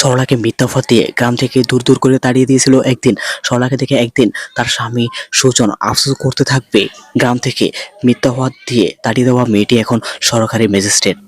সরলাকে মিথ্যা অফার দিয়ে গ্রাম থেকে দূর দূর করে তাড়িয়ে দিয়েছিল একদিন। সরলাকে দেখে একদিন তার স্বামী সুজন আফসোস করতে থাকবে। গ্রাম থেকে মিথ্যা অফার দিয়ে তাড়িয়ে দেওয়া মেয়েটি এখন সরকারি ম্যাজিস্ট্রেট।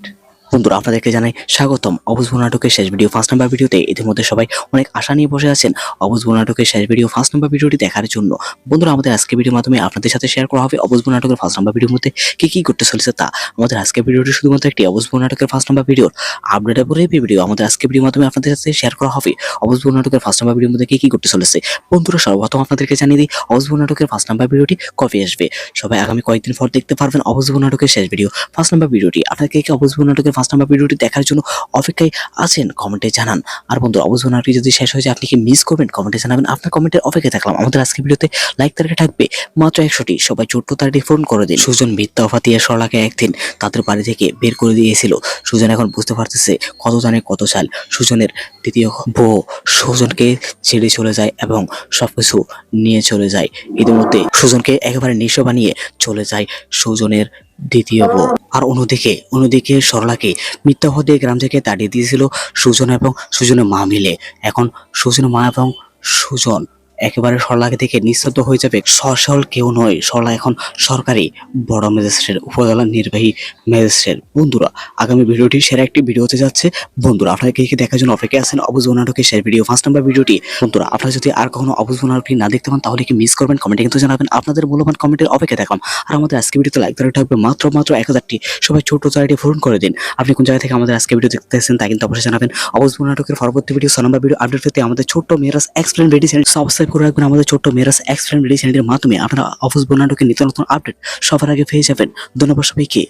বন্ধুরা, আপনাদেরকে জানাই স্বাগতম। অবুজ নাটকের শেষ ভিডিও ফার্স্ট নাম্বার ভিডিওতে ইতিমধ্যে সবাই অনেক আশা নিয়ে বসে আছেন অবুজ নাটকের শেষ ভিডিও ফার্স্ট নাম্বার ভিডিওটি দেখার জন্য। বন্ধুরা, আমাদের আজকে ভিডিওর মাধ্যমে আপনাদের সাথে শেয়ার করা হবে অবুজ নাটকের ফার্স্ট নাম্বার ভিডিওর মধ্যে কি কি করতে চলেছে তা। আমাদের আজকে ভিডিওটি শুধুমাত্র একটি অবুজ নাটকের ফার্স্ট নাম্বার ভিডিওর আপডেট পরে ভিডিও আমাদের আজকে ভিডিওর মাধ্যমে আপনাদের সাথে শেয়ার করা হবে অবুজ নাটকের ফার্স্ট নাম্বার ভিডিওর মধ্যে কি কি করতে চলেছে। বন্ধুরা, সর্বপ্রথম আপনাদেরকে জানিয়ে দিই, অবুজ নাটকের ফার্স্ট নাম্বার ভিডিওটি কবে আসবে? সবাই আগামী কয়েকদিন পর দেখতে পারবেন অবুজ নাটকের শেষ ভিডিও ফার্স্ট নাম্বার ভিডিওটি আপনাকে কি অবুজ নাটকের ফার্স্ট নাম্বার ভিডিওটি দেখার জন্য অপেক্ষায় আছেন, কমেন্টে জানান। আর বন্ধু নাটকটি যদি শেষ হয়ে যায়, আপনি কি মিস করবেন? কমেন্টে জানাবেন। আপনার কমেন্টের অপেক্ষায় থাকলাম। আমাদের আজকে ভিডিওতে লাইক তারিখে থাকবে মাত্র একশোটি। সবাই ছোট্ট তারিখটি ফোন করে দিন। সুজন, মিথ্যা অফা দিয়ে সরলাকে একদিন তাদের বাড়ি থেকে বের করে দিয়েছিল। সুজন এখন বুঝতে পারতেছে কত জানে কত চাল সুজনের দ্বিতীয় বউ সুজনকে ছেড়ে চলে যায় এবং সবকিছু নিয়ে চলে যায়। ইতিমধ্যে সুজনকে একেবারে নিঃস্ব বানিয়ে চলে যায় সুজনের দ্বিতীয় বউ। আর অন্যদিকে অন্যদিকে সরলাকে মিথ্যা হতে গ্রাম থেকে তাড়িয়ে দিয়েছিল সুজন এবং সুজনের মা মিলে। এখন সুজনের মা এবং সুজন একেবারে সরলাকে থেকে নিঃশব্দ হয়ে যাবে। সরসল কেউ নয় সরলা এখন সরকারি বড় ম্যাজিস্ট্রেট উপজেলা নির্বাহী ম্যাজিস্ট্রেট। বন্ধুরা, আগামী ভিডিওটি সেরা একটি ভিডিও হতে যাচ্ছে। বন্ধুরা, আপনারা কে দেখার জন্য অপেক্ষা আছেন অবুজ নাটকের শেয়ার ভিডিও ফার্স্ট নাম্বার ভিডিওটি। বন্ধুরা, আপনারা যদি আর কখনো অবুজ নাটকটি না দেখতে পান, তাহলে কি মিস করবেন? কমেন্টে কিন্তু জানাবেন। আপনাদের মূল্যবান কমেন্টের অপেক্ষা দেখাম আর আমাদের আজকে ভিডিওতে লাইক ধরে থাকবে মাত্র মাত্র এক হাজারটি। সবাই ছোট চারিটি ফোন করে দিন। আপনি কোন জায়গা থেকে আমাদের আজকে ভিডিও দেখতেছেন, তা কিন্তু অবশ্যই জানাবেন। অবুজ নাটকের পরবর্তী ভিডিও ছ নম্বর ভিডিও আপডেট পেতে আমাদের ছোট্ট মেয়েরাস এক্সপ্লেন রেডি চ্যানেল সাবস্ক্রাইব করে রাখবেন আমাদের ছোট্ট মেরাস এক্সফ্রেন্ড রেডি চ্যানেলের মাধ্যমে আপনারা অফিস নাটকের নিত্য নতুন আপডেট সবার আগে পেয়ে যাবেন। ধন্যবাদ সবাইকে।